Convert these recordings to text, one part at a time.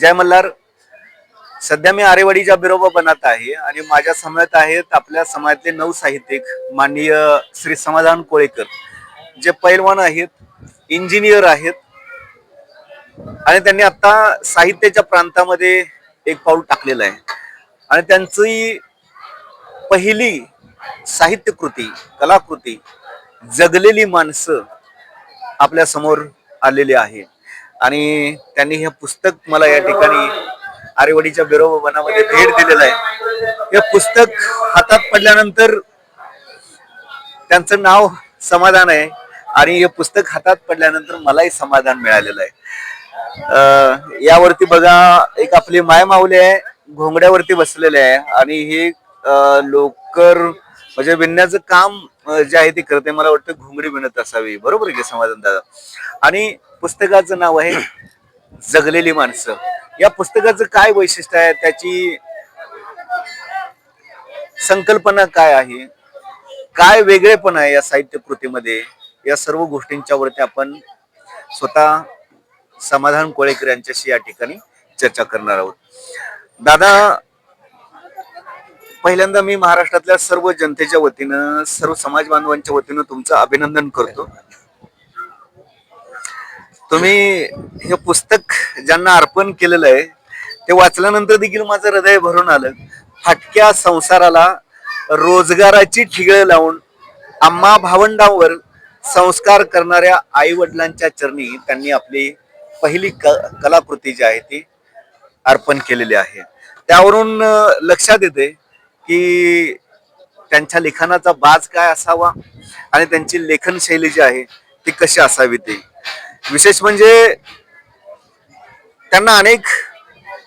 जय मल्हार. सध्या मी आरेवाडीच्या बिरोबा बनत आहे आणि माझ्या समयात आहेत आपल्या समाजातले नऊ साहित्यिक माननीय श्री समाधान कोळेकर जे पैलवान आहेत इंजिनियर आहेत आणि त्यांनी आता साहित्याच्या प्रांतामध्ये एक पाऊल टाकलेलं आहे. आणि त्यांची पहिली साहित्य कृती कलाकृती जगलेली माणसं आपल्यासमोर आलेली आहे. आणि त्यांनी हे पुस्तक मला या ठिकाणी आरेवाडीच्या बिरो वनामध्ये भेट दिलेलं आहे. हे पुस्तक हातात पडल्यानंतर त्यांचं नाव समाधान आहे आणि हे पुस्तक हातात पडल्यानंतर मलाही समाधान मिळालेलं आहे. यावरती बघा एक आपली माय माऊली आहे घोंगड्यावरती बसलेले आहे आणि हे लोकर म्हणजे विणण्याचं काम जे आहे ते करते मला वाटतं घोंगडी विणत असावी. बरोबर आहे की समाधान दादा? आणि पुस्तकाचं नाव आहे जगलेली माणसं. या पुस्तकाचं काय वैशिष्ट्य आहे? त्याची संकल्पना काय आहे? काय वेगळेपण आहे या साहित्य कृतीमध्ये या सर्व गोष्टींच्या वरती आपण स्वतः समाधान कोळेकर यांच्याशी या ठिकाणी चर्चा करणार आहोत. दादा पहिल्यांदा मी महाराष्ट्रातल्या सर्व जनतेच्या वतीनं सर्व समाज बांधवांच्या वतीनं तुमचं अभिनंदन करतो. तुम्ही हे पुस्तक ज्यांना अर्पण केलेलं आहे ते वाचल्यानंतर देखील माझं हृदय भरून आलं. फाटक्या संसाराला रोजगाराची ठिगळ लावून आम्हा भावंडांवर संस्कार करणाऱ्या आई वडिलांच्या चरणी त्यांनी आपली पहिली क कलाकृती जी आहे ती अर्पण केलेली आहे. त्यावरून लक्षात येते की त्यांच्या लिखाणाचा बाज काय असावा आणि त्यांची लेखन शैली जी आहे ती कशी असावी ते. विशेष म्हणजे त्यांना अनेक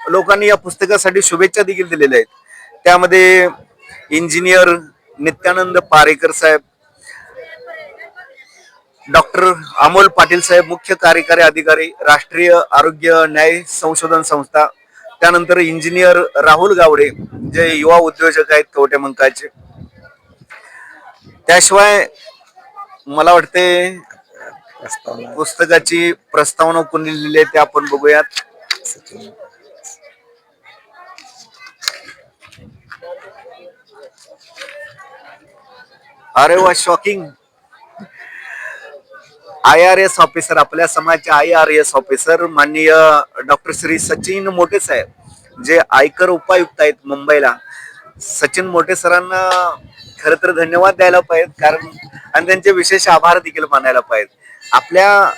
लोकांनी या पुस्तकासाठी शुभेच्छा देखील दिलेल्या आहेत. त्यामध्ये इंजिनियर नित्यानंद पारेकर साहेब डॉक्टर अमोल पाटील साहेब मुख्य कार्यकारी अधिकारी राष्ट्रीय आरोग्य न्याय संशोधन संस्था त्यानंतर इंजिनियर राहुल गावडे जे युवा उद्योजक आहेत कवटे मंकाचे. त्याशिवाय मला वाटते पुस्तकाची प्रस्तावना कोणी लिहिली आहे ते आपण बघूयात. अरे वा shocking I R S officer आपल्या समाजचे आय आर एस ऑफिसर माननीय डॉक्टर श्री सचिन मोठे साहेब जे आयकर उपायुक्त आहेत मुंबईला. सचिन मोठे सरांना खर तर धन्यवाद द्यायला पाहिजेत कारण आणि त्यांचे विशेष आभार देखील मानायला पाहिजेत. आपल्या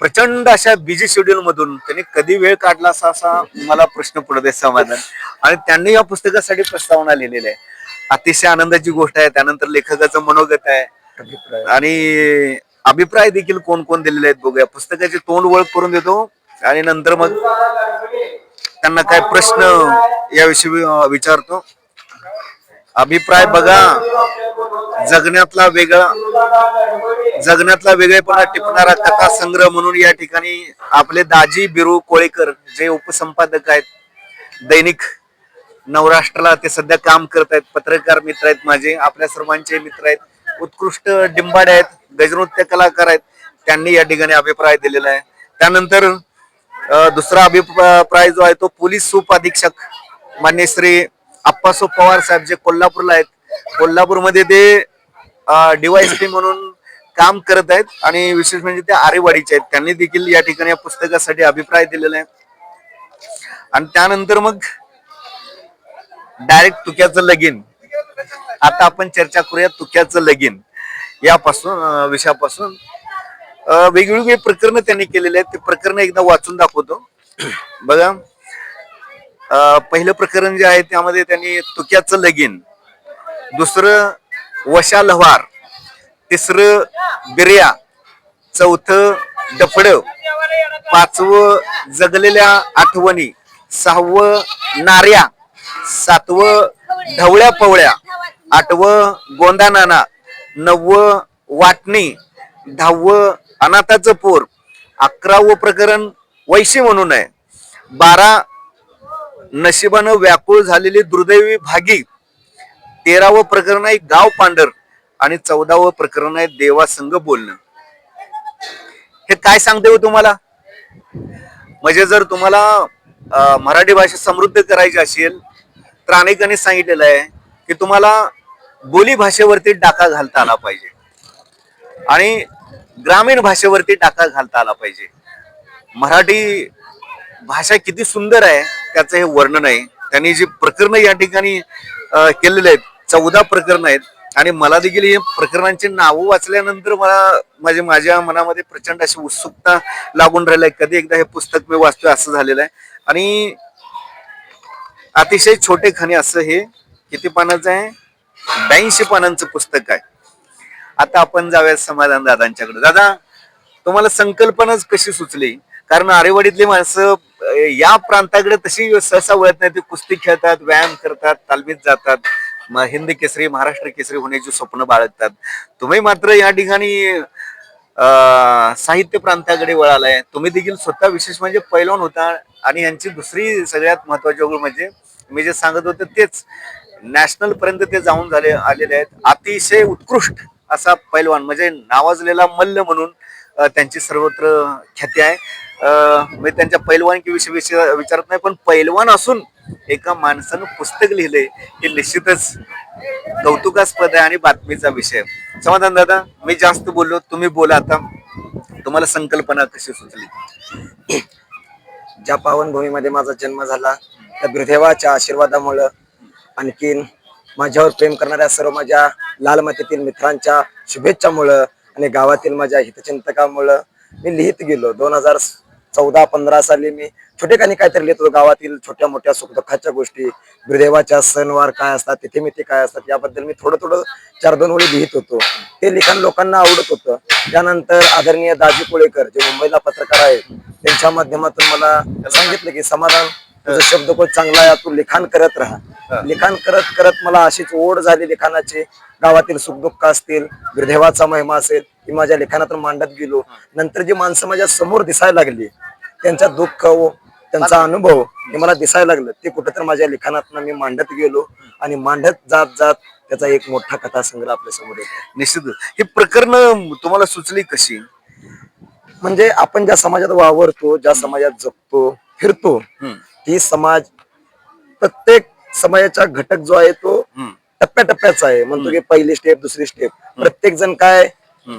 प्रचंड अशा बिझी शेड्यूल मधून त्यांनी कधी वेळ काढला असा असा मला प्रश्न पडत आहे समाधान. आणि त्यांनी या पुस्तकासाठी प्रस्तावना लिहिलेली आहे. अतिशय आनंदाची गोष्ट आहे त्यानंतर लेखकाचं मनोगत आहे. आणि अभिप्राय देखील कोण कोण दिलेले आहेत बघूया. पुस्तकाची तोंड ओळख करून देतो. आणि नंतर मग त्यांना काय प्रश्न याविषयी विचारतो. अभिप्राय बघा. जगण्यातला वेगळा जगण्यातला वेगळेपणा टिपणारा कथा संग्रह म्हणून या ठिकाणी आपले दाजी बिरू कोळेकर जे उपसंपादक आहेत दैनिक नवराष्ट्राला ते सध्या काम करत आहेत पत्रकार मित्र आहेत माझे. आपल्या सर्वांचे मित्र आहेत. उत्कृष्ट डिंबाडे आहेत गजनृत्य कलाकार आहेत. त्यांनी या ठिकाणी अभिप्राय दिलेला आहे. त्यानंतर दुसरा अभिप्राय जो आहे तो पोलीस उप अधीक्षक मान्य श्री आप्पासो पवार साहेब जे कोल्हापूरला आहेत. कोल्हापूरमध्ये ते डीवायएसपी म्हणून काम करत आहेत आणि विशेष म्हणजे ते आरेवाडीचे आहेत. त्यांनी देखील या ठिकाणी या पुस्तकासाठी अभिप्राय दिलेला आहे. आणि त्यानंतर मग डायरेक्ट तुक्याचं लगीन. आता आपण चर्चा करूया तुक्याचं लगीन. यापासून विषयापासून. वेगवेगळी प्रकरण त्यांनी केलेले आहेत. ते प्रकरण एकदा वाचून दाखवतो. बघा. पहिलं प्रकरण जे आहे त्यामध्ये त्यांनी तुक्याचं लगीन. दुसरं वशा लव्हार. तिसरं बिर्या. चौथं डफड. पाचवं जगलेल्या आठवणी. सहावं नार्या सातवं ढवळ्या पवळ्या. आठवं गोंदा नाना नववं वाटणी दहावं अनाथाचं पोर अकरावं प्रकरण वैशी म्हणून आहे बारा नशिबानं व्याकुळ झालेली दुर्दैवी भागी तेरावं प्रकरण आहे गाव पांढर आणि चौदावं प्रकरण आहे देवासंग बोलणं. हे काय सांगते हो तुम्हाला? म्हणजे जर तुम्हाला मराठी भाषा समृद्ध करायची असेल तर अनेकांनी सांगितलेलं आहे की तुम्हाला बोली भाषेवरती टाका घालता आला पाहिजे. आणि ग्रामीण भाषेवरती टाका घालता आला पाहिजे. मराठी भाषा किती सुंदर आहे त्याचं हे वर्णन आहे. त्यांनी जी प्रकरणं या ठिकाणी केलेले आहेत चौदा प्रकरण आहेत. आणि मला देखील हे प्रकरणांची नावं वाचल्यानंतर मला माझे माझ्या मनामध्ये प्रचंड अशी उत्सुकता लागून राहिली आहे. कधी एकदा हे पुस्तक मी वाचतोय असं झालेलं आहे. आणि अतिशय छोटे खाणे असं हे किती पानाचं आहे? ब्याऐंशी पानांचं पुस्तक आहे. आता आपण जाऊया समाधान दादांच्याकडे. दादा तुम्हाला संकल्पनाच कशी सुचली? कारण आरेवाडीतली माणसं या प्रांताकडे तशी सहसा वळत नाही ते कुस्ती खेळतात व्यायाम करतात तालमीत जातात. हिंद केसरी महाराष्ट्र केसरी होण्याची स्वप्न बाळगतात. तुम्ही मात्र या ठिकाणी साहित्य प्रांताकडे वळालाय. तुम्ही देखील स्वतः विशेष म्हणजे पैलवान होता आणि यांची दुसरी सगळ्यात महत्वाची गोष्ट म्हणजे मी जे सांगत होते तेच. नॅशनल पर्यंत ते जाऊन झाले आलेले आहेत. अतिशय उत्कृष्ट असा पैलवान म्हणजे नावाजलेला मल्ल म्हणून त्यांची सर्वत्र ख्याती आहे. मी त्यांच्या पैलवानकी विषयी विषय विचारत नाही पण पैलवान असून एका माणसानं पुस्तक लिहिले हे निश्चितच कौतुकास्पद आहे आणि बातमीचा विषय. समाधान दादा मी जास्त बोललो तुम्ही बोला आता. तुम्हाला संकल्पना कशी सुचली? ज्या पावनभूमीमध्ये माझा जन्म झाला त्या गुरुदेवाच्या आशीर्वादामुळं आणखीन माझ्यावर प्रेम करणाऱ्या सर्व माझ्या लाल मातीतील मित्रांच्या शुभेच्छामुळं आणि गावातील माझ्या हितचिंतकामुळं मी लिहित गेलो. दोन हजार चौदा पंधरा साली मी छोटे काही काहीतरी लिहित होतो. गावातील छोट्या मोठ्या सुखदुःखाच्या गोष्टी गुरुदेवाच्या सणवार काय असतात तिथे मी ते काय असतात याबद्दल मी थोडं थोडं चार दोन ओळी लिहित होतो. ते लिखाण लोकांना आवडत होतं. त्यानंतर आदरणीय दाजी कोळेकर जे मुंबईला पत्रकार आहेत त्यांच्या माध्यमातून मला सांगितलं की समाधान तुझं शब्दकोश चांगला आहे तू लिखाण करत राहा. लिखाण करत करत मला अशीच ओढ झाली लिखाणाची. गावातील सुखदुःख असतील गुरुदेवाचा महिमा असेल ती माझ्या लिखाणातून मांडत गेलो. नंतर जी माणसं माझ्यासमोर दिसायला लागली त्यांचा दुःख व त्यांचा अनुभव हे मला दिसायला लागलं. ते कुठेतरी माझ्या लिखाणातून मी मांडत गेलो आणि मांडत जात जात त्याचा एक मोठा कथासंग्रह आपल्यासमोर येतो. निश्चितच ही प्रकरण तुम्हाला सुचली कशी? म्हणजे आपण ज्या समाजात वावरतो ज्या समाजात जगतो फिरतो ती समाज प्रत्येक समाजाचा घटक जो आहे तो टप्प्याटप्प्याचा आहे. म्हणतो की पहिली स्टेप दुसरी स्टेप प्रत्येक जण काय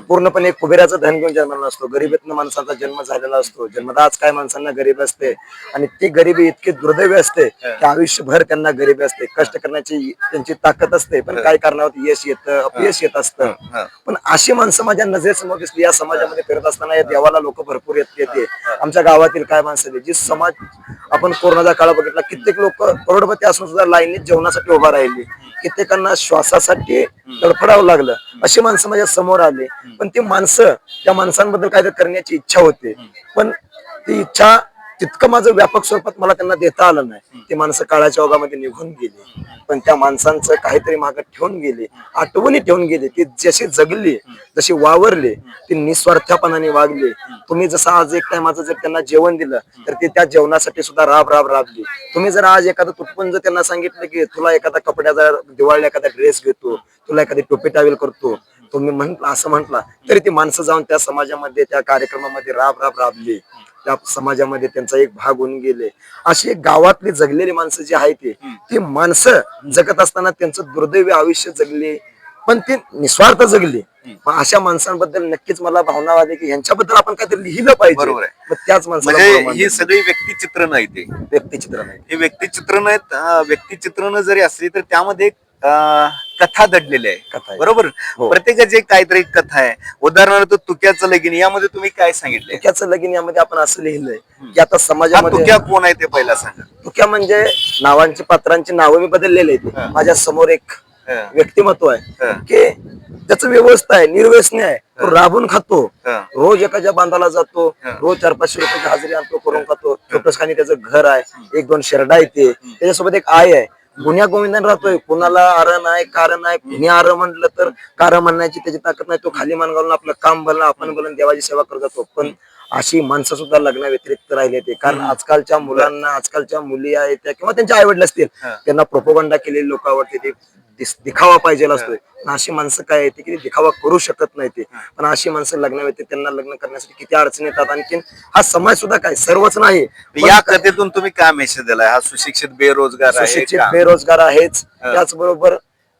पूर्णपणे कुबेराचं धन घेऊन जन्मलेला असतो. गरिबीतनं माणसाचा जन्म झालेला असतो. जन्मदाच काय माणसांना गरीब असते आणि ती गरिबी इतकी दुर्दैवी असते की आयुष्यभर त्यांना गरिबी असते. कष्ट करण्याची त्यांची ताकद असते पण काही कारणावर यश येतं अपयश येत असतं. पण अशी माणसं माझ्या नजरेसमोर दिसली. या समाजामध्ये फिरत असताना या देवाला लोक भरपूर येत येते. आमच्या गावातील काय माणसं जी समाज आपण कोरोनाचा काळ बघितला कित्येक लोक करोडपती असून सुद्धा लाईनीत जेवणासाठी उभा राहिली. कित्येकांना श्वासासाठी तडफडावं लागलं. अशी माणसं माझ्यासमोर आली. पण ती माणसं त्या माणसांबद्दल काहीतरी करण्याची इच्छा होते. पण ती इच्छा तितकं माझं व्यापक स्वरूपात मला त्यांना देता आलं नाही. ती माणसं काळाच्या ओघामध्ये निघून गेली. पण त्या माणसांचं काहीतरी मागं ठेवून गेली. आठवणी ठेवून गेली. ती जशी जगली जशी वावरली ती निस्वार्थपणाने वागली. तुम्ही जसं आज एक टायमाचं जर त्यांना जेवण दिलं तर ते त्या जेवणासाठी सुद्धा राब राब राबली तुम्ही जर आज एखादं तुटपुंज त्यांना सांगितलं की तुला एखादा कपड्याचा दिवाळीला एखादा ड्रेस घेतो तुला एखादी टोपी टावेल करतो तुम्ही म्हंटल असं म्हंटला तरी ती माणसं जाऊन त्या समाजामध्ये त्या कार्यक्रमामध्ये राब राब राबली. त्या समाजामध्ये त्यांचा एक भाग होऊन गेले. अशी एक गावातली जगलेली माणसं जी आहेत ती ती माणसं जगत असताना त्यांचं दुर्दैवी आयुष्य जगले. पण ती निस्वार्थ जगली. अशा माणसांबद्दल नक्कीच मला भावना आली की यांच्याबद्दल आपण काहीतरी लिहिलं पाहिजे. बरोबर आहे. त्याच माणसाला म्हणजे ही सगळी व्यक्तिचित्र नाही ते व्यक्तिचित्र नाही हे व्यक्तिचित्रण आहेत. अं, व्यक्तिचित्रण जरी असली तर त्यामध्ये कथा दडलेली कथा आहे. बरोबर? हो. प्रत्येकाची एक काहीतरी कथा आहे. उदाहरणार्थ तुक्याचं लगीन यामध्ये तुम्ही काय सांगितले तुक्याचं लगीन यामध्ये आपण असं लिहिलंय की आता समाजामध्ये तुक्या कोण आहे ते पहिला सांगा. तुक्या म्हणजे नावांची पात्रांची नावं मी बदललेली आहेत. माझ्यासमोर एक. व्यक्तिमत्व. आहे की त्याचं व्यवस्था आहे निर्व्यसनी आहे. तो राबून खातो. रोज एखाद्या बांधाला जातो. रोज चार पाचशे रुपयाची हजेरी आणतो करून खातो. छोटस त्याचं घर आहे. एक दोन शेरडा येते. त्याच्यासोबत एक आय आहे. गुन्ह्या गोविंदान राहतोय. कोणाला आर नाही कारण नाही कुणी आर म्हटलं तर कारण म्हणण्याची त्याची ताकद नाही. तो खाली मान घालून आपलं काम भरलं आपण बोलून देवाची सेवा करत जातो. पण अशी माणसं सुद्धा लग्ना व्यतिरिक्त राहिले ते कारण आजकालच्या मुलांना आजकालच्या मुली आहेत त्या किंवा त्यांचे आई वडील असतील. त्यांना प्रोपोगंडा केलेली लोक आवडते ते दिखावा पाहिजे असतोय. अशी माणसं काय येते की दिखावा करू शकत नाही ते. पण अशी माणसं लग्न व्यतिरिक्त त्यांना लग्न करण्यासाठी किती अडचणी येतात? आणखी हा समाज सुद्धा काय? सर्वच नाही. या कथेतून तुम्ही काय मेसेज दिलाय? हा सुशिक्षित बेरोजगार सुशिक्षित? बेरोजगार आहेच. त्याचबरोबर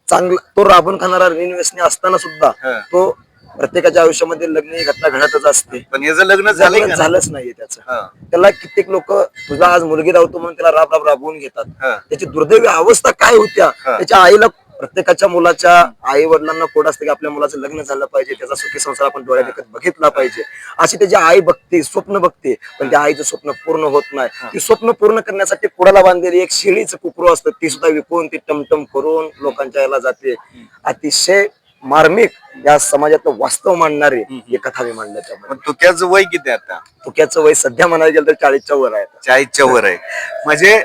चांगला तो राबून खाणारा ऋण व्यसनी असताना सुद्धा. तो प्रत्येकाच्या आयुष्यामध्ये लग्न ही घटना घडतच असते. पण याचं लग्न का झालंच नाहीये त्याचं. हा, त्याला कित्येक लोक तुझा आज मुलगी राहतो म्हणून त्याला राब राब राबवून घेतात. त्याची दुर्दैवी अवस्था काय होत्या. त्याच्या आईला प्रत्येकाच्या मुलाच्या आई वडिलांना कोड असते की आपल्या मुलाचं लग्न झालं पाहिजे त्याचा सुखी संसार आपण डोळ्या देखत बघितला पाहिजे. अशी त्याची आई बघते स्वप्न बघते पण त्या आईचं स्वप्न पूर्ण होत नाही. ती स्वप्न पूर्ण करण्यासाठी कुडाला बांधलेली एक शेळीचं कुकरू असतं ती सुद्धा विकून ती टमटम करून लोकांच्या याला जाते. अतिशय मार्मिक या समाजातलं वास्तव मांडणारे ही कथा मी मांडल्या त्यामध्ये. पण तुक्याचं वय किती आहे आता? तुक्याचं वय सध्या म्हणायला गेलं तर चाळीसच्या वर आहे. चाळीसच्या वर आहे. म्हणजे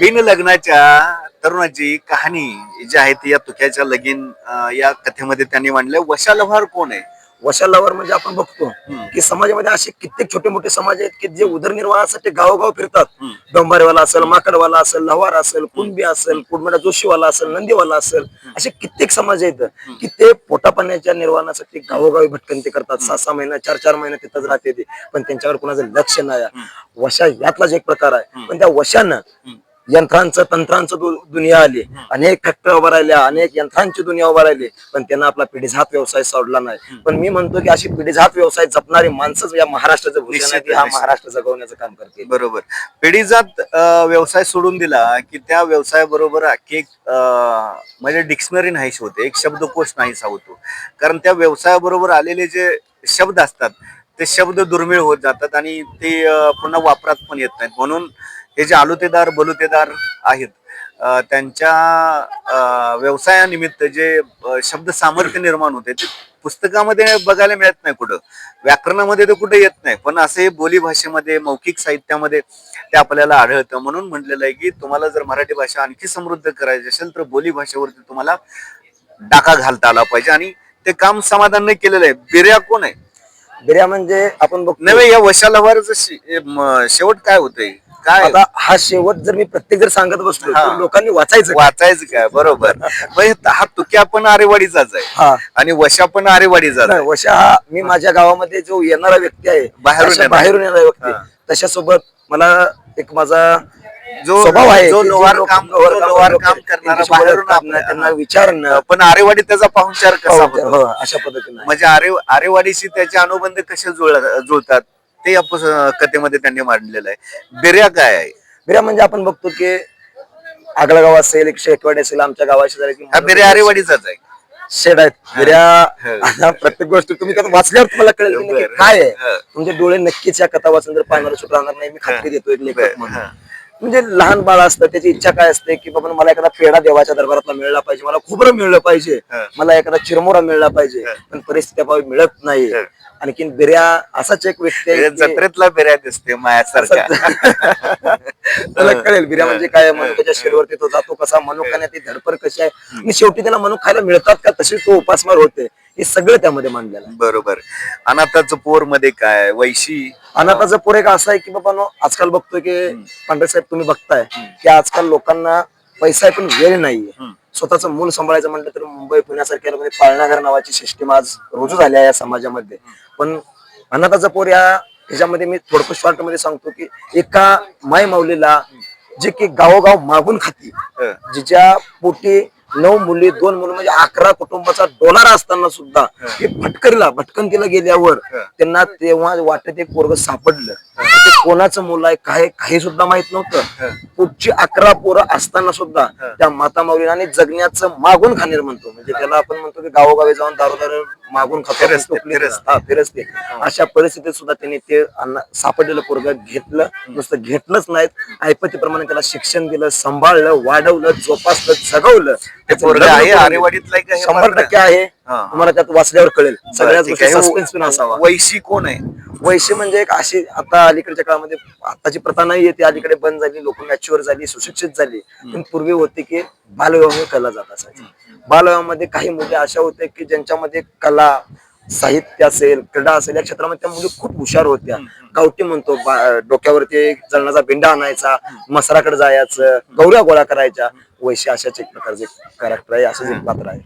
बिन लग्नाच्या तरुणाची कहाणी जी आहे ती या तुक्याच्या लगीन अं, या कथेमध्ये त्यांनी मांडले. वशालभार कोण आहे? वशालावर म्हणजे आपण बघतो. की समाजामध्ये असे कित्येक छोटे मोठे समाज आहेत की जे उदरनिर्वाहासाठी गावोगाव फिरतात. डोंबारेवाला असेल माकडवाला असेल लवार असेल कुणबी असेल कुडमडा जोशीवाला असेल नंदीवाला असेल असे कित्येक समाज आहेत की ते पोटापाण्याच्या निर्वाहासाठी गावोगावी भटकंती करतात. सहा सहा महिना चार चार महिने तिथंच राहते ते. पण त्यांच्यावर कुणाचं लक्ष नाही. वशा यातलाच एक प्रकार आहे. पण त्या वशानं यंत्रांचं तंत्रांचं दुनिया आली. अनेक फॅक्टरी उभा राहिल्या अनेक यंत्रांची दुनिया उभा राहिली. पण त्यांना आपला पिढीजात व्यवसाय सोडला नाही. पण मी म्हणतो की अशी पिढीजात व्यवसाय जपणारी माणसंच या महाराष्ट्राचं भूषण आहे हा. महाराष्ट्र जगवण्याचं काम करते बरोबर. पिढीजात व्यवसाय सोडून दिला की त्या व्यवसायाबरोबर एक म्हणजे डिक्शनरी नाहीशी होते एक शब्दकोश नाहीसा होतो. कारण त्या व्यवसायाबरोबर आलेले जे शब्द असतात ते शब्द दुर्मिळ होत जातात आणि ते पुन्हा वापरात पण येत नाहीत. म्हणून हे जे आलुतेदार बलुतेदार आहेत त्यांच्या व्यवसायानिमित्त जे शब्द सामर्थ्य निर्माण होते ते पुस्तकामध्ये बघायला मिळत नाही कुठं. व्याकरणामध्ये ते कुठे येत नाही. पण असे बोली भाषेमध्ये मौखिक साहित्यामध्ये ते आपल्याला आढळतं. म्हणून म्हटलेलं आहे की तुम्हाला जर मराठी भाषा आणखी समृद्ध करायची असेल तर बोली भाषेवरती तुम्हाला डाका घालता आला पाहिजे. आणि ते काम समाधानने केलेलं आहे. बिर्या कोण आहे? बिर्या म्हणजे आपण बघतो. नव्हे या वशालवारच शेवट काय होतंय? काय? आता हा शेवट जर मी प्रत्येक जर सांगत बसलो हा. तर लोकांनी वाचायचं? वाचायचं काय? बरोबर. हा तुक्या पण आरेवाडीचाच आहे. आणि वशा पण आरेवाडीचाच आहे. नाही, वशा हा मी माझ्या गावामध्ये जो येणारा व्यक्ती आहे बाहेरून येणारा. बाहेरून येणारा व्यक्ती हा. तशासोबत मला एक माझा जो स्वभाव आहे जो की लोहार लोक- काम लोहार जो काम लोहार लोक काम करणारा त्यांच्याशी बाहेरून बोलत त्यांना विचारणं. पण आरेवाडी त्याचा पाहुणचार कसा होतो? हो, अशा पद्धतीने. म्हणजे आरे आरेवाडीशी त्याचे अनुबंध कसे जुळ- जुळतात? ते या पुस- कथेमध्ये त्यांनी मांडलेलं आहे बिर्या काय आहे बिर्या म्हणजे आपण बघतो की आगळा गाव असेल एक शेकवाडी असेल आमच्या गावाशी हा बिर्या आरेवाडीचाच आहे शेड आहेत बिर्या हा. आता प्रत्येक गोष्ट तुम्ही कथा वाचल्यावर तुम्हाला कळेल की नक्की बरं. काय हा. आहे तुमचे डोळे नक्कीच या कथा वाचून जर पाहणार सुट राहणार नाही मी खात्री देतो एक लेखक बरं. म्हणून हा. म्हणजे लहान बाळ असतं त्याची इच्छा काय असते की बाबा मला एखादा पेढा देवाच्या दरबारातला मिळला पाहिजे मला खोबरं मिळलं पाहिजे हा. मला एखादा चिरमुरा मिळला पाहिजे पण परिस्थिती अभावी मिळत नाही. आणखीन बिर्या असाच एक व्यक्ती आहे की- जत्रेतला बिर्या दिसते मायासारख्या त्याला कळेल बिर्या म्हणजे काय आहे, मनुक्याच्या शिरवरती तो जातो कसा मनुक्याने ती धडपड कशी आहे. आणि शेवटी त्याला मनुक खायला मिळतात का तशी तो उपासमार होते. हे सगळं त्यामध्ये मांडलेलं आहे. बरोबर. अनाथाचं पोरमध्ये काय वैशी? अनाथाचं पोर एक असं आहे की बाबा नो, आजकाल बघतोय की पांढरे साहेब तुम्ही बघताय की आजकाल लोकांना पैसा आहे पण वेळ नाहीये. हम्म. स्वतःचं मूल सांभाळायचं म्हटलं तर मुंबई पुण्यासारख्या मध्ये पाळणाघर नावाची सिस्टीम आज रुजू झाली आहे या समाजामध्ये. पण अनाथाचं पोर या ह्याच्यामध्ये मी थोडं शॉर्टमध्ये सांगतो की एका माय माऊलीला जे की गावोगाव मागून खाती हं. जिच्या पोटी नऊ मुली दोन मुलं म्हणजे अकरा कुटुंबाचा डोलार असताना सुद्धा ते भटकरीला भटकंतीला गेल्यावर त्यांना तेव्हा वाटत एक पोरग सापडलं. ते कोणाचं मुलं आहे काय काही सुद्धा माहीत नव्हतं. पुढची अकरा पोरं असताना सुद्धा त्या माता आणि जगण्याचं मागून खाणेर म्हणतो. म्हणजे त्याला आपण म्हणतो की गावोगावी जाऊन दारोदार मागून खातो. फिरस्ते, अशा परिस्थितीत सुद्धा त्यांनी ते अन्न सापडलेलं पोरग घेतलं. नुसतं घेतलंच नाहीत. ऐपतीप्रमाणे त्याला शिक्षण दिलं सांभाळलं वाढवलं जोपासलं जगवलं. शंभर? टक्के आहे. तुम्हाला त्यात वाचल्यावर कळेल. सगळ्याच गोष्टी. सस्पेन्स पण असावा. वैशी कोण आहे? वैश्य म्हणजे एक अशी आता अलीकडच्या काळामध्ये आताची प्रथा नाही ती अलीकडे बंद झाली लोक मॅच्युअर झाली सुशिक्षित झाली. पण पूर्वी होते की बालविवाह केला जात असायचा. बालविवाहामध्ये काही मुली अशा होत्या की ज्यांच्यामध्ये कला साहित्य असेल क्रीडा असेल या क्षेत्रामध्ये त्या मुली खूप हुशार होत्या. गावठी म्हणतो डोक्यावरती जळणाचा बिंडा आणायचा मसराकडे जायचं गौऱ्या गोळा करायच्या. वैश्य अशाच एक प्रकारचे कॅरेक्टर आहे असंच एक पात्र आहे.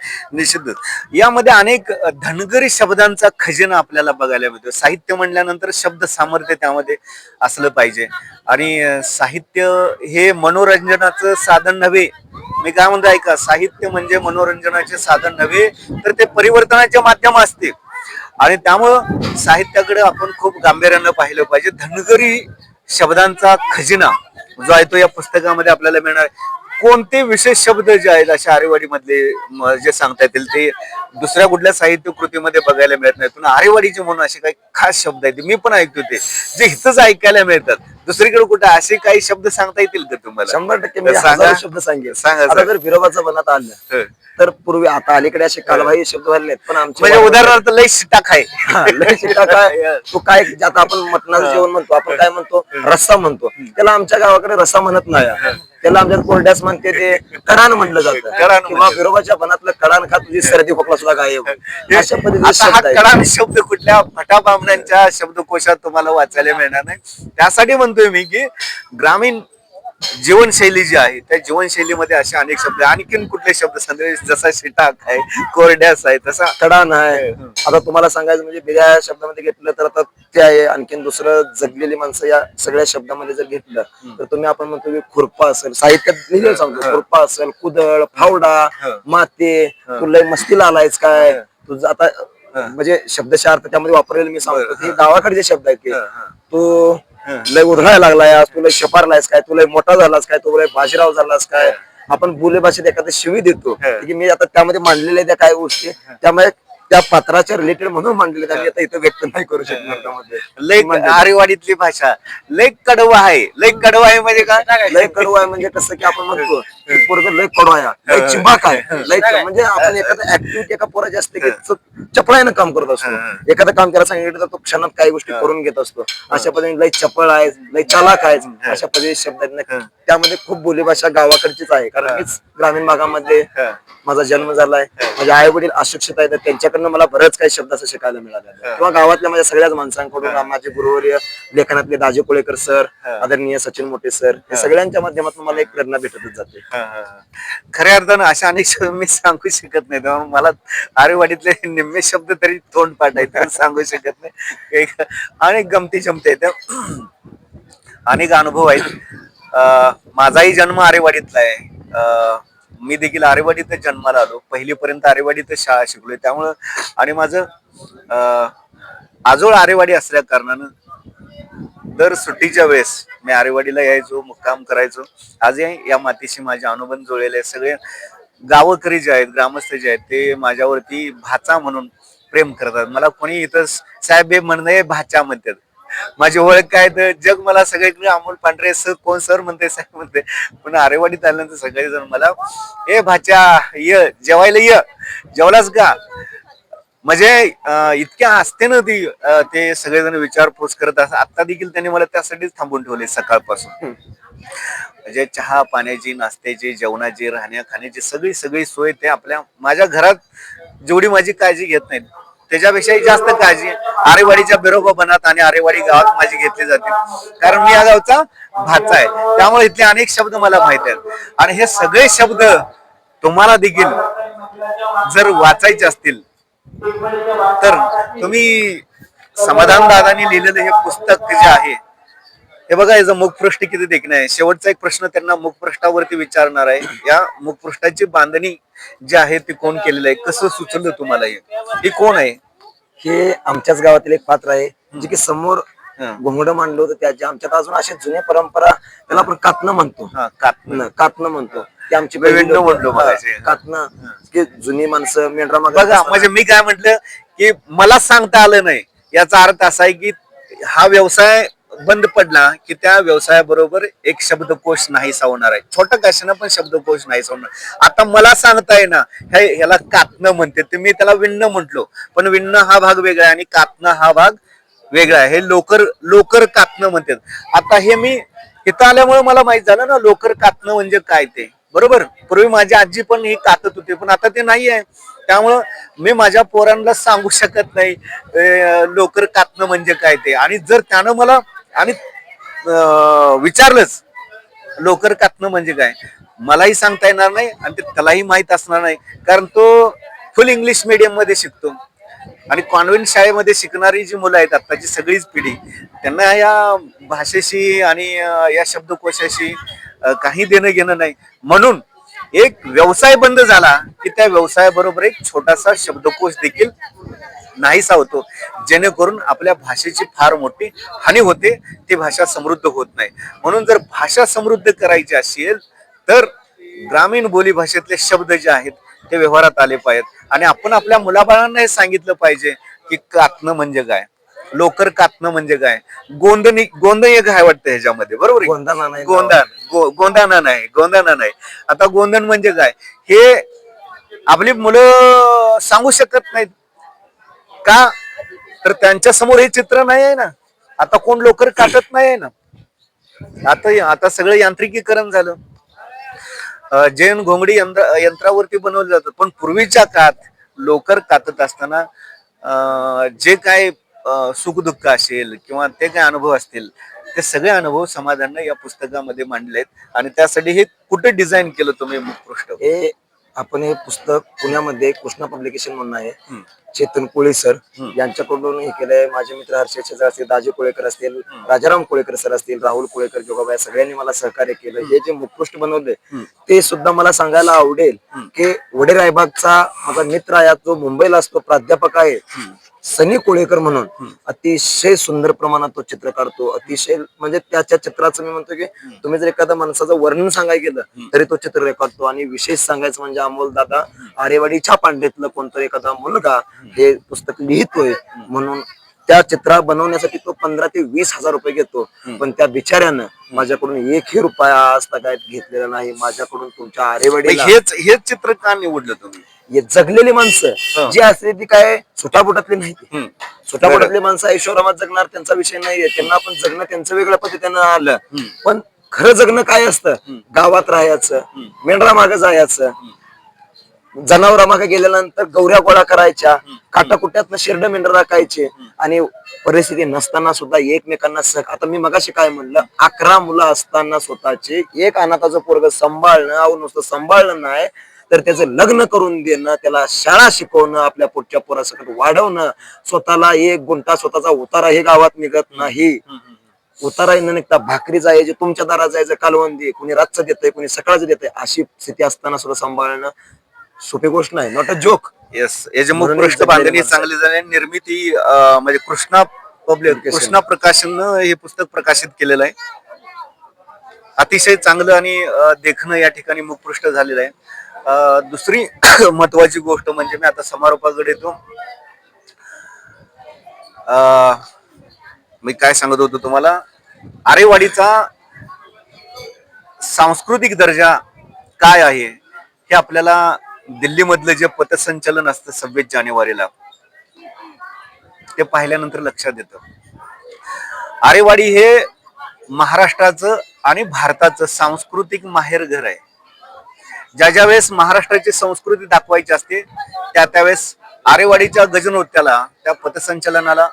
हा, यामध्ये अनेक धनगरी शब्दांचा खजिना आपल्याला बघायला मिळतो. साहित्य म्हणल्यानंतर शब्द सामर्थ्य त्यामध्ये असलं पाहिजे. आणि साहित्य हे मनोरंजनाचं साधन नव्हे. मी काय म्हणतो ऐका साहित्य म्हणजे मनोरंजनाचे साधन नव्हे तर ते परिवर्तनाचे माध्यम असते. आणि त्यामुळं साहित्याकडे आपण खूप गांभीर्यानं पाहिलं पाहिजे. धनगरी शब्दांचा खजिना जो आहे तो या पुस्तकामध्ये आपल्याला मिळणार कोणते विशेष शब्द जे आहेत अशा आरेवाडी मधले जे सांगता येतील ते दुसऱ्या कुठल्या साहित्य कृतीमध्ये बघायला मिळत नाही पण आरेवाडीचे म्हणून असे काही खास शब्द आहेत. मी पण ऐकतो ते. जे इथंच ऐकायला मिळतात. दुसरीकडे कुठे असे काही शब्द सांगता येतील का तुम्हाला? शंभर टक्के मी सांगा. हजारो शब्द सांगेल. सांगा, आता. जर विरोबाचं बनत आलं हं. तर पूर्वी आता अलीकडे असे कालबाह्य शब्द वाढले पण आमचे म्हणजे उदाहरणार्थ लय शिटाक आहे. हा, लय शिटा काय तो काय आता आपण मटणाचं जेवण म्हणतो आपण काय म्हणतो? रस्सा म्हणतो. त्याला आमच्या गावाकडे रस्सा म्हणत नाही. त्याला आमच्यात कोरड्यास म्हणते ते कडाण म्हणलं जातं. कडाण किंवा विरोबाच्या बनातलं कडाण खा तुझी सर्दी खोकला सुद्धा गायब. अशा पद्धतीचे आता हा शब्द आहेत. कडाण शब्द कुठल्या फटाबामण्यांच्या शब्दकोशात तुम्हाला वाचायला मिळणार नाही. त्यासाठी म्हणतोय मी की ग्रामीण जीवनशैली जी आहे त्या जीवनशैलीमध्ये असे अनेक शब्द. आणखीन कुठले शब्द संदेश जसा शिटाक आहे कोरड्यास आहे तसा कडाण आहे. आता तुम्हाला सांगायचं म्हणजे बिर्या शब्दामध्ये घेतलं तर आता ते आहे आणखीन दुसरं जगलेली माणसं या सगळ्या शब्दामध्ये जर घेतलं तर तुम्ही आपण म्हणतो की खुरपा असेल साहित्यात लिहिलं सांगतो खुरपा असेल कुदळ फावडा माते तू लय मस्तीला आलायच काय? तुझं आता म्हणजे शब्दशः अर्थ त्यामध्ये वापरलेले मी सांगतो हे गावाकडे जे शब्द आहेत तू लय उधळायला लागलाय तू लय शपारलायस काय तू लय मोठा झालास काय तू लय बाजीराव झालास काय? आपण बोले भाषेत एखादी शिवी देतो. की मी आता त्यामध्ये मांडलेल्या त्या काय गोष्टी त्यामुळे त्या पात्राच्या रिलेटेड म्हणून मांडलेले आहेत. आम्ही आता इथं व्यक्त नाही करू शकणार त्यामध्ये. लय आरेवाडीतली भाषा. लय कडवा आहे. लय कडवा आहे म्हणजे काय? लय कडू आहे म्हणजे कसं की आपण म्हणतो पोरग लय लय चिंबाक आहे. लय म्हणजे आपण एखादं ऍक्टिव्हिटी एका पोराची असते की तो चपळाईनं काम करत असतो. एखादं काम त्याला सांगितलं तर तो क्षणात काही गोष्टी करून घेत असतो. अशा पद्धतीने लय चपळ आहे लय चालाक आहे. अशा पद्धतीने शब्द आहेत ना. त्यामध्ये खूप बोलीभाषा गावाकडचीच आहे. कारण मीच ग्रामीण भागामध्ये माझा जन्म झालाय. माझे आई वडील अशिक्षित आहेत. त्यांच्याकडनं मला बरंच काही शब्द असं शिकायला मिळाले किंवा गावातल्या माझ्या सगळ्याच माणसांकडून माझे गुरुवर्य लेखनातले दाजे कोळेकर सर आदरणीय सचिन मोठे सर या सगळ्यांच्या माध्यमातून मला एक प्रेरणा भेटतच जाते. खऱ्या अर्थानं अशा अनेक शब्द मी सांगू शकत नाही. त्यामुळे मला आरेवाडीतले निम्मे शब्द तरी तोंड पाठायचे सांगू शकत नाही. अनेक गमती जमते. अनेक अनुभव आहेत. अं, माझाही जन्म आरेवाडीतला आहे. अं, मी देखील आरेवाडीतच जन्माला आलो. पहिलीपर्यंत आरेवाडीतच शाळा शिकलोय. त्यामुळं आणि माझं अं, आजोळ आरेवाडी असल्या कारणानं दर सुट्टीच्या वेळेस मी आरेवाडीला यायचो मुक्काम करायचो. आजही या मातीशी माझे अनुबंध जुळलेले सगळे गावकरी जे आहेत ग्रामस्थ जे आहेत ते माझ्यावरती भाचा म्हणून प्रेम करतात. मला कोणी इथं साहेब हे म्हणणं भाचा म्हणतात. माझी ओळख काय तर जग मला सगळीकडे अमोल पांढरे सर कोण सर म्हणते साहेब म्हणते. पण आरेवाडीत आल्यानंतर सगळेजण मला ए भाच्या ये जेवायला ये. जेवलास का? म्हणजे इतक्या आस्थेनं ती ते सगळेजण विचारपूस करत असतात. आता देखील त्यांनी मला त्यासाठीच थांबून ठेवले सकाळपासून. म्हणजे चहा पाण्याची नाश्त्याची जेवणाची राहण्या खाण्याची सगळी सगळी सोय ते आपल्या माझ्या घरात जेवढी माझी काळजी घेत नाहीत त्याच्यापेक्षाही जास्त काळजी आरेवाडीच्या बिरोबा बनात आणि आरेवाडी गावात माझी घेतली जाते. कारण मी या गावचा भाचा आहे. त्यामुळे इथले अनेक शब्द मला माहीत आहेत. आणि हे सगळे शब्द तुम्हाला देखील जर वाचायचे असतील तर तुम्ही समाधान दादानी लिहिलेलं हे पुस्तक जे आहे हे बघा याचं मुखपृष्ठ किती देखणं आहे. शेवटचा एक प्रश्न त्यांना मुखपृष्ठावरती विचारणार आहे. या मुखपृष्ठाची बांधणी जी आहे ती कोण केलेलं आहे? कसं सुचवलं तुम्हाला हे? हे कोण आहे? हे आमच्याच गावातील एक पात्र आहे जे की समोर. घोंगड मांडलं होतं त्याच्या आमच्यात अजून अशा जुन्या परंपरा त्याला आपण कातणं म्हणतो. कातणं म्हणतो. ते आमची विंडो म्हणलो मगाशी. कातणं की जुनी माणसं मेंढरा मागं बघा म्हणजे मी काय म्हंटल की मला सांगता आलं नाही. याचा अर्थ असा आहे की हा व्यवसाय बंद पडला की त्या व्यवसायाबरोबर एक शब्दकोश नाही होणार आहे. छोटं कशानं पण शब्दकोश नाही होणार. आता मला सांगताय ना हे ह्याला कातणं म्हणते. ते मी त्याला विणणं म्हंटलो. पण विणणं हा भाग वेगळा आहे आणि कातणं हा भाग वेगळा आहे. हे लोकर लोकर कातणं म्हणतात. आता हे मी इथं आल्यामुळे मला माहीत झालं ना लोकर कातणं म्हणजे काय ते? बरोबर. पूर्वी माझी आजी पण ही कातत होती पण आता ते नाही आहे त्यामुळं मी माझ्या पोरांना सांगू शकत नाही लोकर कातणं म्हणजे काय ते. आणि जर त्यानं मला आणि विचारलंच लोकर कातणं म्हणजे काय? मलाही सांगता येणार नाही आणि ते त्यालाही माहीत असणार नाही कारण तो फुल इंग्लिश मीडियममध्ये शिकतो. आणि कॉन्व्हेंट शाळेमध्ये शिकणारी जी मुलं आहेत आत्ताची सगळीच पिढी त्यांना या भाषेशी आणि या शब्दकोशाशी काही देणं घेणं नाही. म्हणून एक व्यवसाय बंद झाला की त्या व्यवसायाबरोबर एक छोटासा शब्दकोश देखील नाहीसा होतो. जेणेकरून आपल्या भाषेची फार मोठी हानी होते ती भाषा समृद्ध होत नाही. म्हणून जर भाषा समृद्ध करायची असेल तर ग्रामीण बोली भाषेतले शब्द जे आहेत ते व्यवहारात आले पाहिजेत. आणि आपण आपल्या मुलाबाळांना हे सांगितलं पाहिजे की कातणं म्हणजे काय? लोकर कातणं म्हणजे काय? गोंदणी गोंद एक आहे वाटतं ह्याच्यामध्ये बरोबर आहे? गोंधळा नाही. गोंधन गो- गोंदाना नाही गोंदाना नाही. आता गोंधन म्हणजे काय? हे आपली मुलं सांगू शकत नाहीत. का? तर त्यांच्यासमोर हे चित्र नाही आहे ना. आता कोण लोकर काटत नाही आहे ना? आता आता सगळं यांत्रिकीकरण झालं. अं, जैन घोंगडी यंत्र यंत्रावरती बनवलं जातं. पण पूर्वीच्या काळात लोकर कातत असताना अं, जे काय सुखदुःख असेल किंवा ते काय अनुभव असतील ते सगळे अनुभव समाजानं या पुस्तकामध्ये मांडले आहेत आणि त्यासाठी हे कुठे डिझाईन केलं तुम्ही मुखपृष्ठ हे आपण हे पुस्तक पुण्यामध्ये कृष्णा पब्लिकेशन म्हणून आहे. चेतन कोळी सर. यांच्याकडून हे केलंय. माझे मित्र हर्षद शेजार असतील दाजी कोळेकर असतील राजाराम कोळेकर सर असतील राहुल कोळेकर जोगाबाई सगळ्यांनी मला सहकार्य केलं. हे. जे मुखपृष्ठ बनवले. ते सुद्धा मला सांगायला आवडेल की वडे रायबागचा माझा मित्र आहे जो मुंबईला असतो प्राध्यापक आहे. सनी कोळेकर म्हणून अतिशय सुंदर प्रमाणात तो चित्र काढतो अतिशय म्हणजे त्याच्या चित्राचं मी म्हणतो की तुम्ही जर एखाद्या माणसाचं वर्णन सांगायला गेलं तरी तो चित्र रेखाटतो आणि विशेष सांगायचं म्हणजे अमोल दादा आरेवाडीच्या पांडेतलं कोणतं एखादा मुलगा हे पुस्तक लिहितोय म्हणून त्या चित्रा बनवण्यासाठी तो पंधरा ते वीस हजार रुपये घेतो. पण त्या बिचाऱ्यानं माझ्याकडून एकही रुपया आज तक घेतलेला नाही. माझ्याकडून तुमच्या आरेवाडीला हेच हेच चित्र का निवडलं तुम्ही? हे जगलेली माणसं जी असते ती काय सुटापुटातली नाही. सुटापुटातली माणसं ऐश्वर्यात जगणार त्यांचा विषय नाहीये. त्यांना आपण जगणं त्यांचं वेगळ्या पद्धतीनं आलं. पण खरं जगणं काय असतं? गावात राहायचं मेंढरा मागे जायचं जनावरा मागे गेल्यानंतर गौऱ्या गोळा करायच्या काटाकुट्यातनं शेरड मेंढर राखायचे आणि परिस्थिती नसताना सुद्धा एकमेकांना सह आता मी मगाशी काय म्हणलं अकरा मुलं असताना स्वतःचे एक अनाथाचं पोरग सांभाळणं अहो नुसतं सांभाळणं नाही तर त्याचं लग्न करून देणं त्याला शाळा शिकवणं आपल्या पुढच्या पोरासकट वाढवणं स्वतःला एक गुंटा स्वतःचा उतारा हे गावात निघत नाही. उतारा न निघता भाकरी जायचे तुमच्या दारात जायचं कालवंदी कोणी रातचं देतंय कोणी सकाळचं देतंय अशी स्थिती असताना सुद्धा सांभाळणं सोपी गोष्ट नाही नॉट अ जोक येस याचे म्हणून एक जगलेली बांधणी माणसं. चांगली झाली निर्मिती अं, म्हणजे कृष्णा पब्लिक Publication. कृष्णा प्रकाशननं हे पुस्तक प्रकाशित केलेलं आहे अतिशय चांगलं आणि अं, देखणं या ठिकाणी मुखपृष्ठ झालेलं आहे अं, दुसरी महत्वाची गोष्ट म्हणजे मी आता समारोपाकडे येतो अं, मी काय सांगत होतो तुम्हाला आरेवाडीचा सांस्कृतिक दर्जा काय आहे हे आपल्याला दिल्लीमधलं जे पथसंचलन असतं सव्वीस जानेवारीला ते पाहिल्यानंतर लक्षात येतं. आरेवाडी हे महाराष्ट्राचं आणि भारताचं सांस्कृतिक माहेरघर आहे. ज्या ज्या वेळेस महाराष्ट्राची संस्कृती दाखवायची असते त्या त्यावेळेस आरेवाडीच्या गजनोत्याला त्या पथसंचलनाला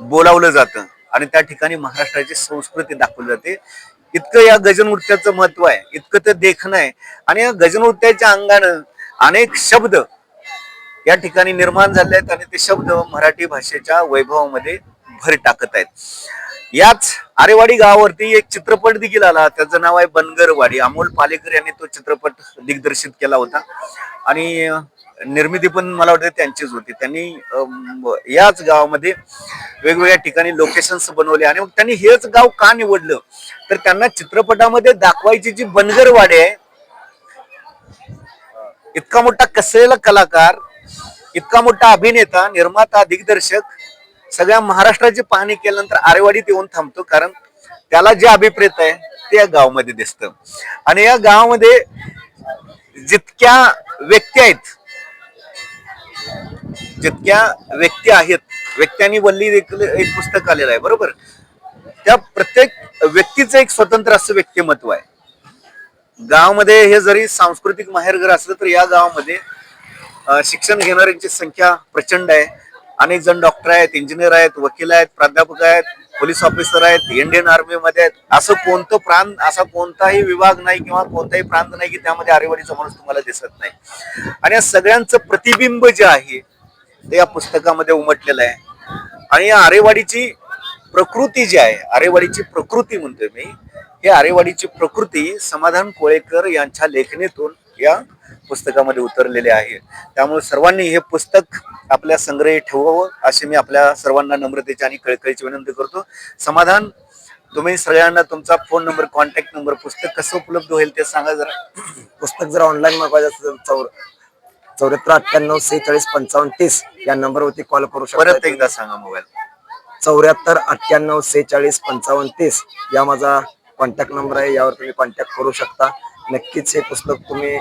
बोलावलं जातं आणि त्या ठिकाणी महाराष्ट्राची संस्कृती दाखवली जाते. इतकं या गजनृत्याचं महत्त्व आहे इतकं ते देखणं आहे. आणि या गजनृत्याच्या अंगानं अनेक शब्द या ठिकाणी निर्माण झाले आहेत आणि ते शब्द मराठी भाषेच्या वैभवामध्ये भर टाकत आहेत. याच आरेवाडी गावावरती एक चित्रपट देखील आला. त्याचं नाव आहे बनगरवाडी. अमोल पालेकर यांनी तो चित्रपट दिग्दर्शित केला होता. आणि निर्मिती पण मला वाटते त्यांचीच होती. त्यांनी अं, याच गावामध्ये वेगवेगळ्या ठिकाणी लोकेशन्स बनवले आणि मग त्यांनी हेच गाव का निवडलं? तर त्यांना चित्रपटामध्ये दाखवायची जी बनगरवाडी आहे इतका मोठा कसलेला कलाकार इतका मोठा अभिनेता निर्माता दिग्दर्शक सगळ्या महाराष्ट्राची पाहणी केल्यानंतर आरेवाडीत येऊन थांबतो कारण त्याला जे अभिप्रेत आहे ते या गावामध्ये दिसतं. आणि या गावामध्ये जितक्या व्यक्ती आहेत जितक्या व्यक्ती आहेत व्यक्त्यांनी वल्ली देखील एक पुस्तक आलेलं आहे बरोबर? त्या प्रत्येक व्यक्तीचं एक स्वतंत्र असं व्यक्तिमत्व आहे. गावामध्ये हे जरी सांस्कृतिक माहेरघर असलं तर या गावामध्ये शिक्षण घेणाऱ्यांची संख्या प्रचंड आहे. अनेक जण डॉक्टर आहेत इंजिनियर आहेत वकील आहेत प्राध्यापक आहेत पोलीस ऑफिसर आहेत इंडियन आर्मी मध्ये आहेत. असं कोणतं प्रांत असा कोणताही विभाग नाही किंवा कोणताही प्रांत नाही की त्यामध्ये आरेवाडीचा माणूस तुम्हाला दिसत नाही. आणि या सगळ्यांचं प्रतिबिंब जे आहे ते या पुस्तकामध्ये उमटलेलं आहे. आणि या आरेवाडीची प्रकृती जी आहे आरेवाडीची प्रकृती म्हणतोय मी हे आरेवाडीची प्रकृती समाधान कोळेकर यांच्या लेखणीतून या पुस्तकामध्ये उतरलेले आहे. त्यामुळे सर्वांनी हे पुस्तक आपल्या संग्रही ठेवावं अशी मी आपल्या सर्वांना नम्रतेची आणि कळकळीची विनंती करतो. समाधान तुम्ही सगळ्यांना तुमचा फोन नंबर कॉन्टॅक्ट नंबर पुस्तक कसं उपलब्ध होईल ते सांगा जरा. पुस्तक जर ऑनलाईन मागवायचं असेल तर चौर चौऱ्याहत्तर अठ्ठ्याण्णव सेहेचाळीस पंचावन्न तीस या नंबरवरती कॉल करू शकता परत एकदा सांगा मोबाईल चौऱ्याहत्तर अठ्ठ्याण्णव सेहेचाळीस पंचावन्न तीस या माझा कॉन्टॅक्ट नंबर आहे यावर तुम्ही कॉन्टॅक्ट करू शकता. नक्कीच हे पुस्तक तुम्ही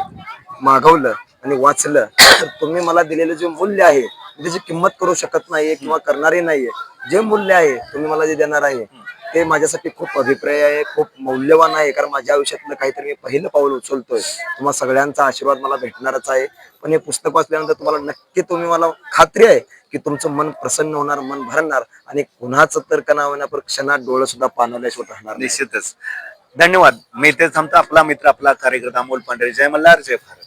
मागवलं आणि वाचलं तर तुम्ही मला दिलेलं जे मूल्य आहे त्याची किंमत करू शकत नाहीये किंवा करणारही नाहीये. जे मूल्य आहे तुम्ही मला जे देणार आहे ते माझ्यासाठी खूप अभिप्राय आहे खूप मौल्यवान आहे कारण माझ्या आयुष्यातलं काहीतरी मी पहिलं पाऊल उचलतोय. तुम्हाला सगळ्यांचा आशीर्वाद मला भेटणारच आहे. पण हे पुस्तक वाचल्यानंतर तुम्हाला नक्की तुम्ही मला खात्री आहे की तुमचं मन प्रसन्न होणार मन भरणार आणि कुणाचं तर का पर क्षणात डोळं सुद्धा पानवल्याशिवाय राहणार निश्चितच. धन्यवाद. मी ते थांबतो. आपला मित्र आपला कार्यकर्ता अमोल पांढरे. जय मल्हार जय भारत.